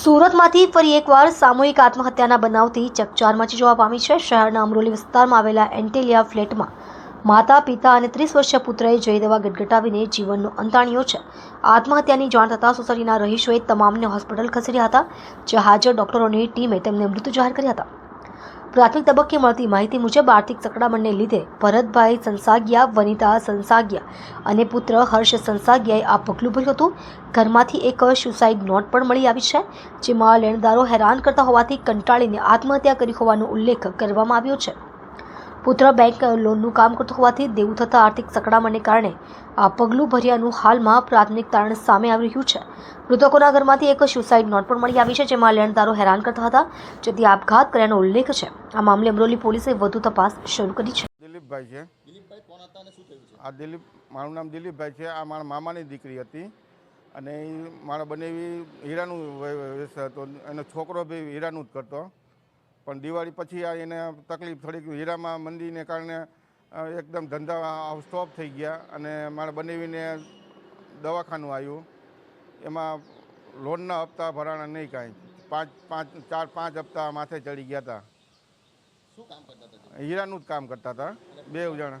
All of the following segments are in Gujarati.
સુરતમાંથી ફરી એકવાર સામૂહિક આત્મહત્યાના બનાવથી ચકચાર મચી જોવા પામી છે. શહેરના અમરોલી વિસ્તારમાં આવેલા એન્ટેલિયા ફ્લેટમાં માતા, પિતા અને ત્રીસ વર્ષીય પુત્રએ જઈ દેવા ગટગટાવીને જીવનનો અંતાણ્યો છે. આત્મહત્યાની જાણ થતાં સોસાયટીના રહીશોએ તમામને હોસ્પિટલ ખસેડ્યા હતા, જ્યાં હાજર ડોક્ટરોની ટીમે તેમને મૃત જાહેર કર્યા હતા. પ્રાથમિક તબક્કે મળતી માહિતી મુજબ આર્થિક સંકડામણને લીધે ભરતભાઈ સંસાગિયા, વનિતા સંસાગિયા અને પુત્ર હર્ષ સંસાગિયાએ આ પગલું ભર્યું હતું. ઘરમાંથી એક સુસાઇડ નોટ પણ મળી આવી છે, જેમાં લેણદારો હેરાન કરતા હોવાથી કંટાળીને આત્મહત્યા કરી હોવાનો ઉલ્લેખ કરવામાં આવ્યો છે. પુત્ર બેંક લોનનું કામ કરતો હોવાથી દેવું થતા આર્થિક સકડામણને કારણે આ પગલું ભર્યાનું હાલમાં પ્રાથમિક તારણ સામે આવી રહ્યું છે. મૃતકોના ઘરમાંથી એક સુસાઇડ નોટ પણ મળી આવી છે જેમાં લેણદારો હેરાન કરતા હતા જેથી આપઘાત કર્યાનો ઉલ્લેખ છે. આ મામલે અમરોલી પોલીસે વધુ તપાસ શરૂ કરી છે. દિલીપભાઈ છે. દિલીપભાઈ કોણ હતા અને શું થયું છે? આ દિલીપ મારું નામ દિલીપભાઈ છે. આ મારા મામાની દીકરી હતી. અને મારા બંને હીરાનું વ્યવસાય હતો. એનો છોકરો બી હીરાનું જ કરતો. પણ દિવાળી પછી આ એને તકલીફ થોડીક હીરામાં મંદીને કારણે એકદમ ધંધા સ્ટોપ થઈ ગયા અને મારે બનાવીને દવાખાનું આવ્યું. એમાં લોનના હપ્તા ભરાણા નહીં કાંઈ. પાંચ પાંચ ચાર પાંચ હપ્તા માથે ચડી ગયા હતા હીરાનું જ કામ કરતા હતા. બે જણ.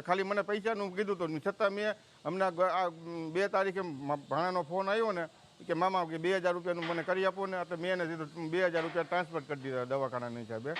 ખાલી મને પૈસાનું કીધું હતું છતાં મેં હમણાં આ બે તારીખે ભાણાનો ફોન આવ્યો ને કે મામા કે બે હજાર રૂપિયાનું મને કરી આપો ને એટલે મેં એને કીધું બે હજાર રૂપિયા ટ્રાન્સફર કરી દીધા દવાખાનાની હિસાબે